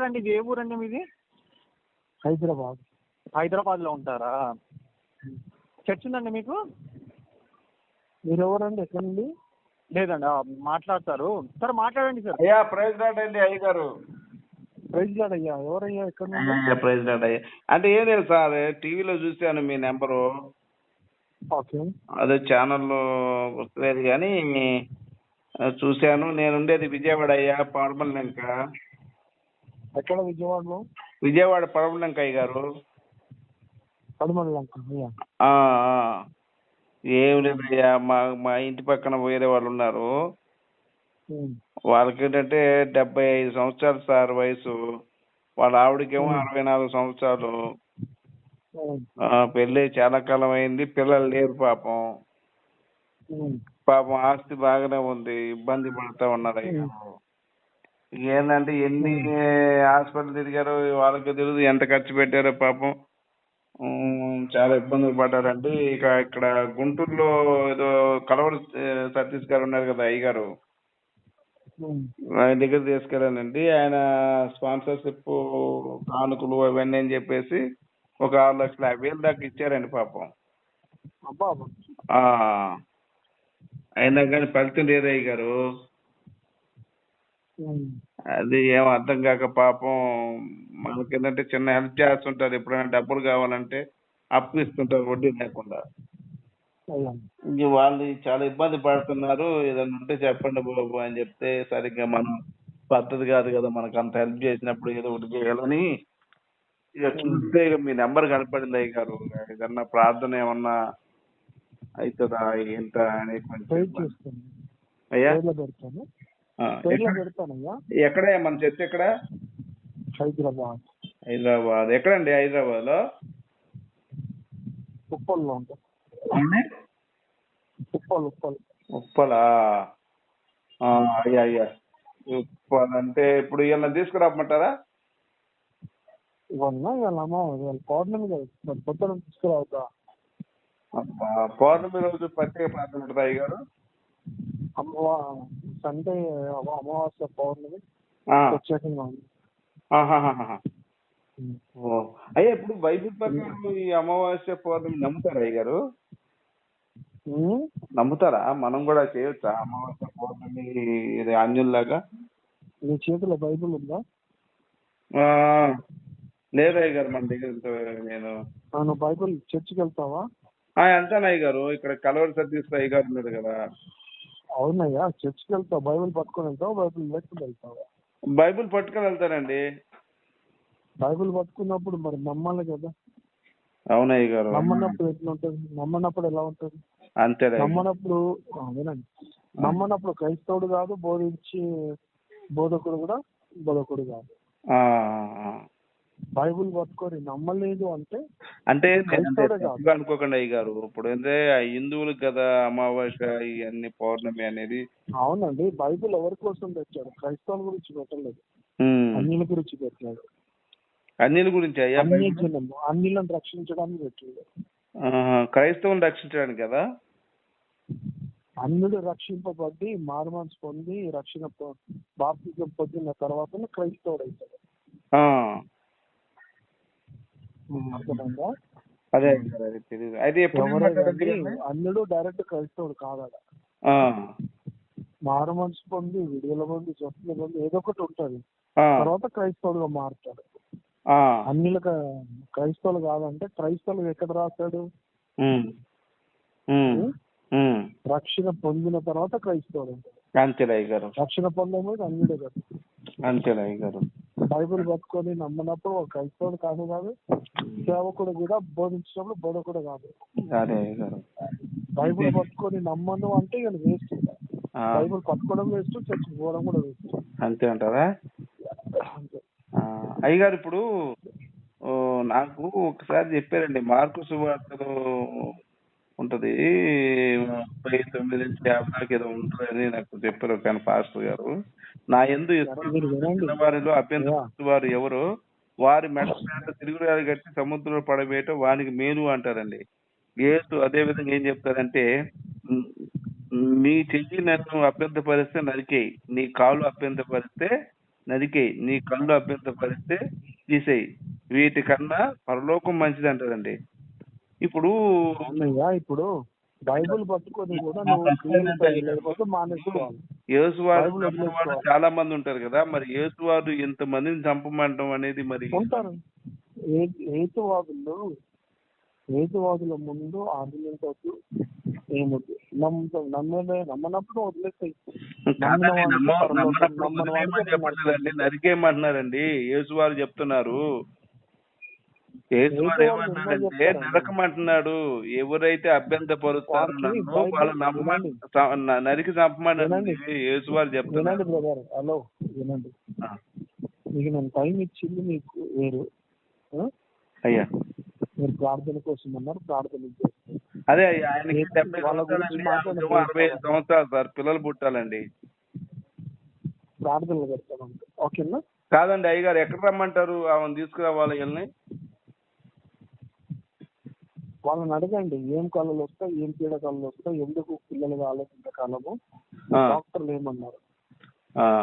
ఎక్కడండి ఇది ఏ ఊరండి మీది? హైదరాబాద్. హైదరాబాద్లో ఉంటారా? చర్చ్ ఉందండి మీకు? మీరు ఎవరండి ఎక్కడి నుండి? లేదండి ఆ, మాట్లాడతారు. సార్ మాట్లాడండి సార్. అయ్యా ప్రైజ్ లాట్ అండి అయ్య గారు. ప్రైజ్ లాడ్ అయ్యా. ఎవరయ్యా ఎక్కడి నుండి? ప్రైజ్ లాట్ అయ్యా. అంటే ఏం లేదు సార్ టీవీలో చూశాను మీ నెంబరు. ఓకే. అదే ఛానల్లో గుర్తులేదు కానీ చూశాను. నేను ఉండేది విజయవాడ అయ్యా పడమలంక ఎక్కడ విజయవాడలో? విజయవాడ పడమలంక అయ్య గారు ఆ. ఏం లేదయ్యా మా మా ఇంటి పక్కన వేరే వాళ్ళు ఉన్నారు. వాళ్ళకి ఏంటంటే డెబ్బై ఐదు సంవత్సరాలు సార్ వయసు. వాళ్ళ ఆవిడకేమో. అరవై నాలుగు సంవత్సరాలు. పెళ్ళి చాలా కాలం అయింది పిల్లలు లేరు పాపం. పాపం ఆస్తి బాగానే ఉంది ఇబ్బంది పడుతూ ఉన్నారు అయ్యా ఏంటంటే ఎన్ని హాస్పిటల్ తిరిగారో వాళ్ళకి తెలియదు ఎంత ఖర్చు పెట్టారో పాపం. చాలా ఇబ్బందులు పడ్డారండి ఇక ఇక్కడ గుంటూరులో ఏదో కలవర ఆ, సతీష్ గారు ఉన్నారు కదా అయ్య గారు ఉమ్. ఆయన దగ్గర తీసుకెళ్ళానండి. ఆయన స్పాన్సర్షిప్ కానుకలు అవన్నీ అని చెప్పేసి ఒక ఆరు లక్షల యాభై వేలు దాకా ఇచ్చారండి పాపం. అయినా కానీ ఫలితం లేదయ్య గారు. అది ఏం అర్థం కాక పాపం మనకేంటంటే చిన్న హెల్ప్ చేస్తుంటారు. ఎప్పుడైనా డబ్బులు కావాలంటే అప్పు ఇస్తుంటారు వడ్డీ లేకుండా. ఇంక వాళ్ళు చాలా ఇబ్బంది పడుతున్నారు. ఏదైనా ఉంటే చెప్పండి బాబు అని చెప్తే సరిగ్గా మనం పద్ధతి కాదు కదా. మనకు అంత హెల్ప్ చేసినప్పుడు ఏదో ఒకటి చేయాలని ఇక చూస్తే ఇక మీ నెంబర్ కనపడింది అయ్య గారు. ఏదన్నా ప్రార్థన ఏమన్నా అవుతుందా? ఏంట? అని కొంచెం అయ్యా? ఎక్కడ- మన చర్చ ఎక్కడ? హైదరాబాద్. హైదరాబాద్. ఎక్కడండి హైదరాబాద్లో ఉప్పల్లో ఉంటుంది ఉప్పల్ ఉప్పల్. ఉప్పలా? ఆ, అయ్యా అయ్యా. ఉప్పల్ అంటే ఇప్పుడు ఇలా తీసుకురామంటారా? ఇవన్నా ఇవాళ పౌర్ణమి కదా. పొద్దున తీసుకురావద్దా? అబ్బా, పౌర్ణమి రోజు ప్రత్యేక ప్రార్థన ఉంటుందా అయ్య గారు అమ్మవా సండే అమావాస్య పౌర్ణమి ప్రత్యేకంగా ఉంది. అయ్యా ఇప్పుడు బైబిల్ ప్రకారం ఈ అమావాస్య పౌర్ణమి నమ్ముతారా అయ్య గారు. నమ్ముతారా? మనం కూడా చేయొచ్చా అమావాస్య పౌర్ణమి ఇది అంజుల్లాగా నీ చేతిలో బైబిల్ ఉందా? ఆ, లేదు అయ్య గారు మన దగ్గర నేను నువ్వు బైబిల్ చర్చికి వెళ్తావా? వెళ్తాను అయ్య గారు ఇక్కడ కలవరి సతీష్ అయ్య గారు ఉన్నారు కదా. అవునయ్యా చర్చికి వెళ్తావు బైబిల్ పట్టుకొని వెళ్తావు బైబిల్ లేకుండా వెళ్తావా? బైబిల్ పట్టుకొని వెళ్తానండి. బైబిల్ పట్టుకున్నప్పుడు మరి నమ్మాలి కదా. అవునయ్య గారు నమ్మనప్పుడు ఎట్లా ఉంటుంది నమ్మనప్పుడు ఎలా ఉంటుంది? అంతే నమ్మనప్పుడు ఆ, వినండి. నమ్మనప్పుడు క్రైస్తవుడు కాదు బోధించి బోధకుడు కూడా బోధకుడు కాదు. బైబిల్ పట్టుకొని నమ్మలేదు అంటే అంటే అనుకోకండి అయ్య గారు ఇప్పుడు అంటే హిందువులకు కదా అమావాస్య ఇవన్నీ పౌర్ణమి అనేది. అవునండి. బైబిల్ ఎవరి కోసం తెచ్చాడు క్రైస్తవుల గురించి పెట్టలేదు. ఉమ్. అన్యుల గురించి పెట్టాడు అన్నిల గురించి అయ్యా అన్యులను రక్షించడానికి పెట్టాడు ఆహా, క్రైస్తవులను రక్షించడానికి కదా? అన్యుడు రక్షింపబడి మారుమనసు పొంది రక్షణ బాప్తిజం పొందిన తర్వాత క్రైస్తవుడు అవుతాడు. ఆ, అర్థమైందా? అదే తెలియదు అయితే ఎప్పుడు అన్యుడు డైరెక్ట్ క్రైస్తవుడు కాదాడ ఆ, మారు మనసు పొంది విడుదల పొంది స్వస్థత పొంది ఏదో ఒకటి ఉంటది. తర్వాత క్రైస్తవుడుగా మారుతాడు. ఆ, అన్యులకు క్రైస్తవులు కాదంటే క్రైస్తవులు ఎక్కడ ఉమ్. రక్షణ పొందిన తర్వాత క్రైస్తవుడు. ఉంటాడు. అంతేలే అయ్య గారు. రక్షణ పొందలేదు అన్యుడే కదా. అయ్య గారు బైబిల్ పట్టుకొని నమ్మనప్పుడు ఒక క్రైస్తవుడు కాదు కాదు సేవకుడు కూడా బోధించినప్పుడు బోధకుడు కాదు. అదే గారు బైబిల్ పట్టుకొని నమ్మను అంటే ఇక వేస్ట్. బైబిల్ పట్టుకోవడం వేస్ట్ చర్చ్ పోవడం కూడా వేస్ట్. అంతే అంటారా? అయ్యగారు ఇప్పుడు నాకు ఒకసారి చెప్పారండి మార్కు సువార్తలో ఉంటది ముప్పై తొమ్మిది నుంచి యాభై దాకా ఏదో ఉంటుందని నాకు చెప్పారు కానీ పాస్టర్ గారు. నా ఎందు. వారిలో అభ్యంతర వారు ఎవరు? వారి మెడ తిరుగురాలు కట్టి సముద్రంలో పడవేయటం వానికి మేలు అంటారండి. యేసు అదే విధంగా ఏం చెప్తారంటే "ఉమ్, నీ చెయ్యి నన్ను అభ్యంతరపరిస్తే నరికేయి నీ కాలు అభ్యంతరపరిస్తే నరికేయి నీ కళ్ళు అభ్యంతరపరిస్తే తీసేయి. వీటి కన్నా పరలోకం మంచిది అంటారండి. ఇప్పుడు ఇప్పుడు బైబిల్ పట్టుకొని కూడా నువ్వు మానేసుకోవాలి. యేసువారు బైబిల్ నమ్మిన వాళ్ళు వదిలేసుకోవాలి. చాలా మంది ఉంటారు కదా మరి యేసువారు ఇంత మందిని చంపమంటం అనేది మరి ఉంటారు. హేతువాదులు హేతువాదుల ముందు ఆర్గ్యుమెంట్ ఏమొద్దు నమ్ముతాం నమ్మలే నమ్మనప్పుడు వదిలేస్తాయి నమ్మనప్పుడు యేసువారు చెప్తున్నారు యేసువారు ఎందుకు చెప్తారండి? నరకమంటున్నాడు. ఎవరైతే నన్ను బైబిల్ వాళ్ళు నమ్మ వినండి. చ- న- నరికి చంపమని. యేసువారు వినండి చెప్తున్నారు. బ్రదర్ హలో వినండి. మీకు నేను టైం ఇచ్చింది మీకు వేరు? అయ్యా. మీరు ప్రార్థన కోసం అన్నారు ప్రార్థన అదే ఆయనకి వాళ్ళ అరవై సంవత్సరాలు సార్ పిల్లలు పుట్టాలండి. ప్రార్థనలు పెడతామంటే ఓకేనా? కాదండి అయ్యగారు ఎక్కడ రమ్మంటారు? ఆమెను తీసుకురావాలి వీళ్ళని? వాళ్ళని అడగండి ఏం కళలు వస్తాయి ఏం పీడ కళలు వస్తాయి ఎందుకు పిల్లలు కాలేదు కాలము? డాక్టర్లు ఏమన్నారు?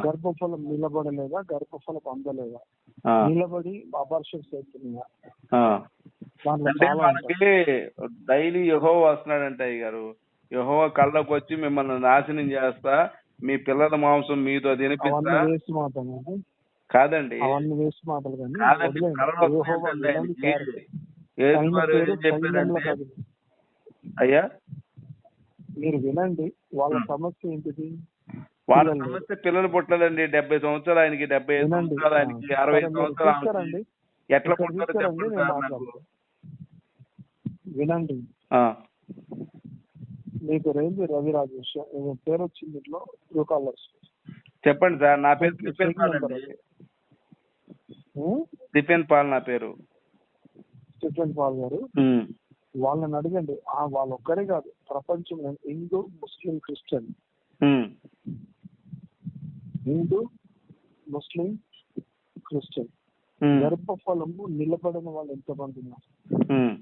గర్భఫలం నిలబడలేదా? గర్భఫలం అందలేదా? నిలబడి అబార్షన్స్ అవుతున్నాయా అంటే మనకి డైలీ యహో వస్తున్నాడంట అయ్యగారు యహో కళ్ళకు వచ్చి మిమ్మల్ని నాశనం చేస్తా మీ పిల్లల మాంసం మీతో తినిపిస్తా. కాదండి. కాదండి చెప్పారంటే. అయ్యా? మీరు వినండి వాళ్ళ. సమస్య ఏంటిది? వాళ్ళ. సమస్య పిల్లలు పుట్టాలండి డెబ్బై సంవత్సరాలు ఆయనకి డెబ్బై ఐదు సంవత్సరాలు ఆయనకి అరవై మీరు సంవత్సరాలు ఎట్లా పుట్టారో చెప్పండి వినండి. మీకు రేంజ్ రవి రాజేష్ పేరు వచ్చింది ఇంట్లో ట్రూ కాలర్స్ చెప్పండి సార్ నా పేరు పాల్ అండి. స్టిఫెన్ పాల్ నా పేరు. స్టీఫెన్ పాల్ గారు. వాళ్ళని అడగండి. ఆ వాళ్ళు ఒక్కరే కాదు ప్రపంచం హిందూ ముస్లిం క్రిస్టియన్. హిందూ ముస్లిం క్రిస్టియన్. గర్భఫలము నిలబడిన వాళ్ళు ఎంతమంది ఉన్నారు? ఉమ్,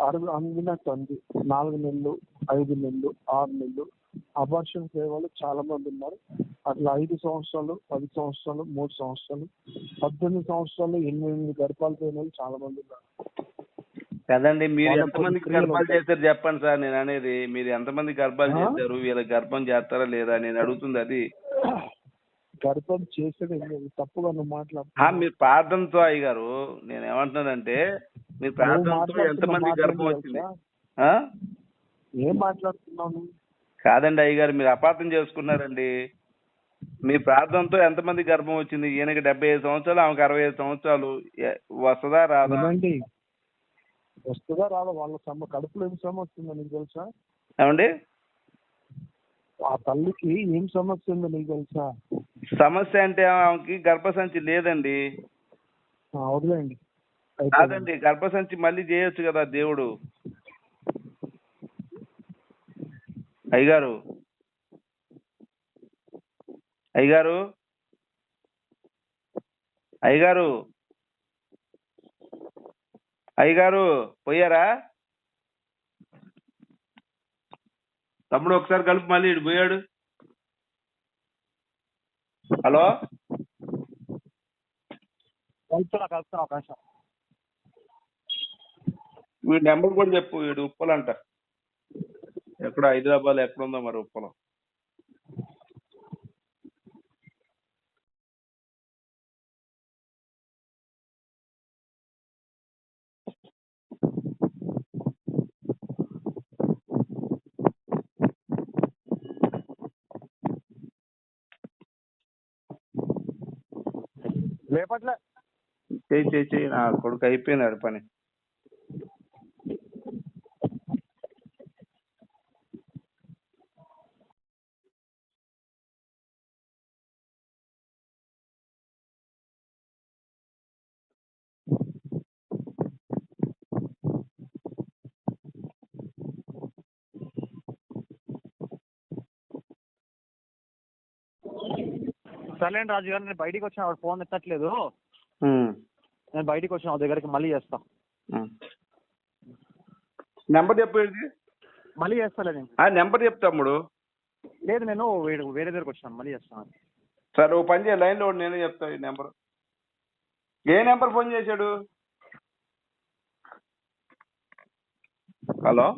అడుగు అందినట్టు అంది నాలుగు నెలలు ఐదు నెలలు ఆరు నెలలు అబార్షన్ వాళ్ళు చాలా మంది ఉన్నారు అట్లా ఐదు సంవత్సరాలు పది సంవత్సరాలు మూడు సంవత్సరాలు పద్దెనిమిది సంవత్సరాలు ఎనిమిది ఎనిమిది గర్భాలు పోయిన వాళ్ళు చాలా మంది ఉన్నారు కదండి మీరు వాళ్ళ క్రియలు గర్భాలు. చేశారు చెప్పండి సార్ నేను అనేది మీరు ఎంతమంది గర్భాలు ఆ? చేశారు వీళ్ళకి గర్భం చేస్తారా లేదా నేను అడుగుతుంది అది గర్భం చేసేది. తప్పుగా నువ్వు మాట్లాడుతున్నావు మీరు ప్రార్థనతో అయ్యగారు నేను ఏమంటున్నానంటే మీరు ప్రార్థనతో ఎంతమంది గర్భం వచ్చింది? ఏం మాట్లాడుతున్నావు? నువ్వు? కాదండి అయ్యగారు మీరు అపార్థం చేసుకున్నారండి. మీ ప్రార్థనతో ఎంతమంది గర్భం వచ్చింది? ఈయనకి డెబ్బై ఐదు సంవత్సరాలు ఆమెకి అరవై ఐదు సంవత్సరాలు. వస్తుందా రాదా? వస్తుందా రాదా? వాళ్ళ సమ కడుపులో ఏం సమస్య ఉందో నీకు తెలుసా? ఏమండి? ఆ తల్లికి ఏం సమస్య ఉందో నీకు తెలుసా? సమస్య అంటే ఆమెకి గర్భసంచి లేదండి. ఆ, వదిలేయండి. అయిపోయింది. కాదండి గర్భసంచి మళ్ళీ చేయొచ్చు కదా దేవుడు. అయ్యగారు. అయ్యగారు. అయ్యగారు. అయ్యగారు పోయారా? తమ్ముడు ఒకసారి కలుపు మళ్ళీ ఇటు పోయాడు. హలో? కలుపుతున్నా కలుపుతున్నా ఒక నిమిషం. వీడి నెంబర్ కూడా చెప్పు వీడు ఉప్పలంట. ఎక్కడ హైదరాబాద్ ఎక్కడ ఉందో మరి ఉప్పలం. లేపట్లే. చేయి చేయి చేయి నా కొడుకు అయిపోయినాడు పని. సర్లేండి రాజు గారు నేను బయటికి వచ్చిన వాడు ఫోన్ ఎత్తట్లేదు. నేను బయటికి వచ్చిన వాడి దగ్గరికి మళ్ళీ చేస్తా. నెంబర్ చెప్పు వీడిది. మళ్ళీ చేస్తాలే నేను. ఆ నెంబర్ చెప్పు తమ్ముడు. లేదు నేను వేరే వేరే దగ్గరికి వచ్చినాను. మళ్ళీ చేస్తాను సరే ఓ పని చేయ. లైన్లో ఉండు, నేనే చెప్తా ఈ నెంబర్. ఏ నెంబర్ ఫోన్ చేశాడు? హలో?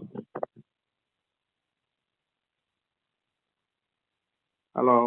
హలో?